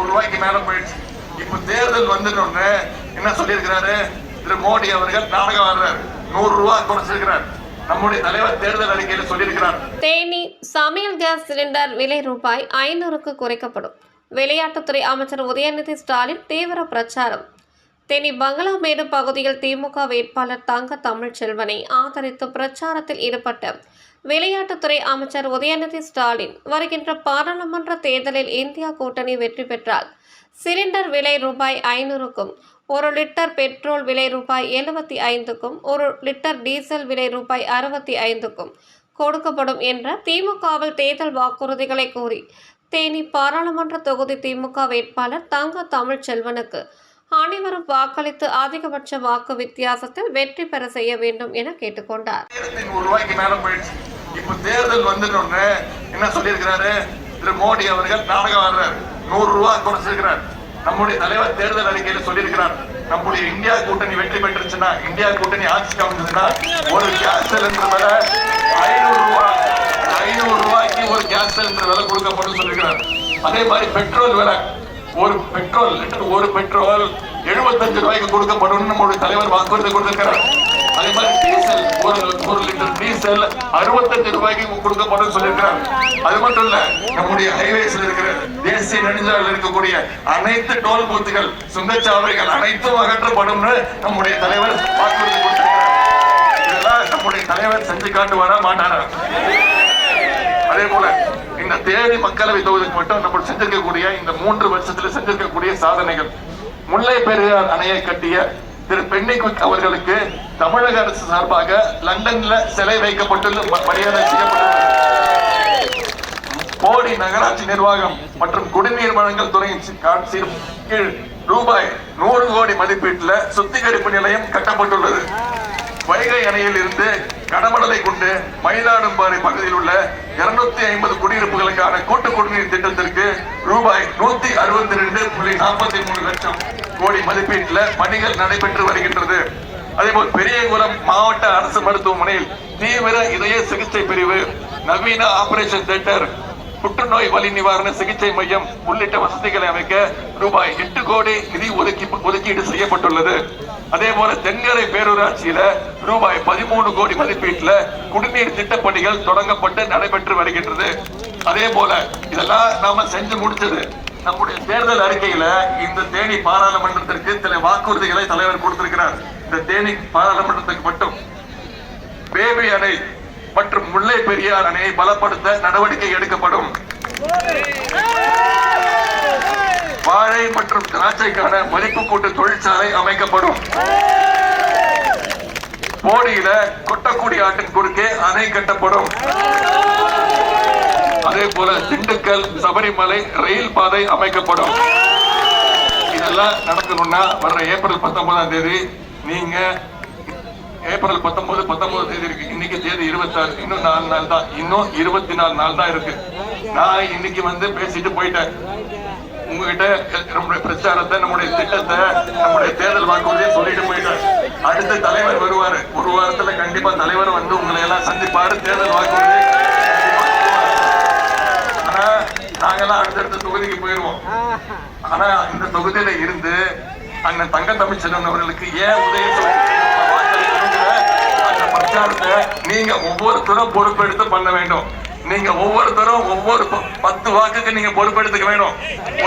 ஒரு ரூபாய்க்கு மேல போயிடுச்சு. இப்ப தேர்தல் வந்துட்டோன்னு என்ன சொல்லியிருக்கிறாரு? திரு மோடி அவர்கள் நாடகம் ஆடுறாரு. நூறு ரூபாய் குறைச்சிருக்கிறார். நம்முடைய தலைவர் தேர்தல் அறிக்கையில சொல்லியிருக்கிறார். தேனி சமையல் கேஸ் சிலிண்டர் விலை ரூபாய் ஐநூறுக்கு குறைக்கப்படும். விளையாட்டுத்துறை அமைச்சர் உதயநிதி ஸ்டாலின் தீவிர பிரச்சாரம். தேனி பங்களாமேடு பகுதியில் திமுக வேட்பாளர் தங்க தமிழ்ச்செல்வனை ஆதரித்து பிரச்சாரத்தில் ஈடுபட்ட விளையாட்டுத்துறை அமைச்சர் உதயநிதி ஸ்டாலின் வருகின்ற பாராளுமன்ற தேர்தலில் இந்தியா கூட்டணி வெற்றி பெற்றால் சிலிண்டர் விலை ரூபாய் ஐநூறுக்கும் ஒரு லிட்டர் பெட்ரோல் விலை ரூபாய் எழுபத்தி ஐந்துக்கும் ஒரு லிட்டர் டீசல் விலை ரூபாய் அறுபத்தி ஐந்துக்கும் கொடுக்கப்படும் என்ற திமுகவில் தேர்தல் வாக்குறுதிகளை கூறி தேனி பாராளுமன்ற தொகுதி திமுக வேட்பாளர் தங்க தமிழ்ச்செல்வனுக்கு அனைவரும் வாக்களித்து அதிகபட்ச வாக்கு வித்தியாசத்தில் வெற்றி பெற செய்ய வேண்டும் என கேட்டுக்கொண்டார். போயிடுச்சு. இப்ப தேர்தல் வந்துட்டோன்னு என்ன சொல்லியிருக்கிறாரு? திரு மோடி அவர்கள் நாடகம் ஆடுறாரு. நூறு ரூபாய் குறைச்சிருக்கிறார். நம்முடைய தலைவர் தேர்தல் அறிக்கையில சொல்லியிருக்கிறார். நம்முடைய இந்தியா கூட்டணி வெற்றி பெற்றுச்சுன்னா இந்தியா கூட்டணி ஆட்சி அமைஞ்சதுன்னா ஒரு கேஸ் சிலிண்டர் விலை ஐநூறு ரூபாய் ஐநூறு ரூபாய்க்கு ஒரு கேஸ் சிலிண்டர் விலை கொடுக்கப்படும் சொல்லியிருக்கிறார். அதே மாதிரி பெட்ரோல் விலை ஒரு பெட்ரோல் லிட்டர் ஒரு பெட்ரோல் 75 ரூபாய்க்கு கொடுக்கப்படும். நம்முடைய தலைவர் வாக்குறுதி கொடுத்திருக்கிறார். அதே மாதிரி டீசல் ஒரு ஒரு லிட்டர் டீசல் 65 ரூபாய்க்கு கொடுக்கப்படும் சொல்லியிருக்கிறார். அது மட்டும் இல்ல நம்முடைய ஹைவேஸ்ல இருக்கிற தேசிய நெடுஞ்சாலையில் இருக்கக்கூடிய அனைத்து டோல் பூத்துகள் சுங்கச்சாவடிகள் அனைத்தும் அகற்றப்படும்னு நம்முடைய தலைவர் வாக்குறுதி கொடுத்திருக்கிறார். இதெல்லாம் நம்முடைய தலைவர் செஞ்சு காட்டுவாரா மாட்டாரா? அதே போல இந்த தேனி மக்களவை தொகுதிக்கு மட்டும் நம்ம செஞ்சிருக்கக்கூடிய இந்த மூன்று வருஷத்துல செஞ்சிருக்கக்கூடிய சாதனைகள். முல்லை பெரியார் அணையை கட்டிய திரு பெண்ணிக்குக் அவர்களுக்கு தமிழக அரசு சார்பாக லண்டன்ல சிலை வைக்கப்பட்டு மரியாதை செய்யப்பட்டுள்ளது. போடி நகராட்சி நிர்வாகம் மற்றும் குடிநீர் வழங்கல் துறையின் கீழ் ரூபாய் நூறு கோடி மதிப்பீட்டுல சுத்திகரிப்பு நிலையம் கட்டப்பட்டுள்ளது. வைகை அணையில் இருந்து கடமடலை கொண்டு மயிலாடும்பாறை பகுதியில் உள்ள 250 ஐம்பது குடியிருப்புகளுக்கான கூட்டு குடிநீர் திட்டத்திற்கு ரூபாய் நூத்தி அறுபத்தி ரெண்டு புள்ளி நாற்பத்தி மூணு லட்சம் கோடி மதிப்பீட்டில் பணிகள் நடைபெற்று வருகின்றது. அதேபோல் பெரியகுளம் மாவட்ட அரசு மருத்துவமனையில் தீவிர இதய சிகிச்சை பிரிவு நவீன ஆபரேஷன் தியேட்டர் புற்றுநோய் வலி நிவாரண சிகிச்சை மையம் உள்ளிட்ட வசதிகளை அமைக்க ரூபாய் எட்டு கோடி நிதி ஒதுக்கி ஒதுக்கீடு செய்யப்பட்டுள்ளது. அதே போல தென்கரை பேரூராட்சியில ரூபாய் பதிமூணு கோடி மதிப்பீட்டுல குடிநீர் திட்டப்பணிகள் தொடங்கப்பட்டு நடைபெற்று வருகின்றது. அதே போல இதெல்லாம் நாம செஞ்சு முடிச்சது. நம்முடைய தேர்தல் அறிக்கையில இந்த தேனி பாராளுமன்றத்திற்கு சில வாக்குறுதிகளை தலைவர் கொடுத்திருக்கிறார். இந்த தேனி பாராளுமன்றத்துக்கு மட்டும். பேபி அணை மற்றும் முல்லை பெரியார் அணையை பலப்படுத்த நடவடிக்கை எடுக்கப்படும். வாழை மற்றும் திராட்சைக்கான மதிப்பு கூட்டு தொழிற்சாலை அமைக்கப்படும். போடியில கொட்டக்குடி ஆட்டின் குறுக்கே அணை கட்டப்படும். அதே போல திண்டுக்கல் சபரிமலை ரயில் பாதை அமைக்கப்படும். இதெல்லாம் நடக்கணும்னா வர்ற ஏப்ரல் பத்தொன்பதாம் தேதி நீங்க ஏப்ரல் பத்தொன்பது பத்தொன்பது தேதி இருக்கு. இன்னைக்கு தேதி இருபத்தாறு. இன்னும் நாலு நாள் தான். இன்னும் இருபத்தி நாலு நாள் தான் இருக்கு. நான் இன்னைக்கு வந்து பேசிட்டு போயிட்டேன். உங்ககிட்ட நம்முடைய பிரச்சாரத்தை நம்முடைய திட்டத்தை நம்முடைய தேர்தல் வாக்குறுதியை சொல்லிட்டு போயிட்டார். அடுத்த தலைவர் வருவாரு. ஒரு வாரத்துல கண்டிப்பா தலைவர் வந்து உங்களை எல்லாம் சந்திப்பாரு. தேர்தல் வாக்குறுதி ஆனா நாங்கெல்லாம் அடுத்தடுத்த தொகுதிக்கு போயிருவோம். ஆனா இந்த தொகுதியில இருந்து அண்ணன் தங்க தமிழ்ச்செல்வன் அவர்களுக்கு ஏன் உதவி அந்த பிரச்சாரத்தை நீங்க ஒவ்வொருத்தரும் பொறுப்பெடுத்து பண்ண வேண்டும். நீங்க ஒவ்வொருத்தரும் ஒவ்வொரு பத்து வாக்குக்கு நீங்க பொறுப்பெடுத்துக்க வேணும்.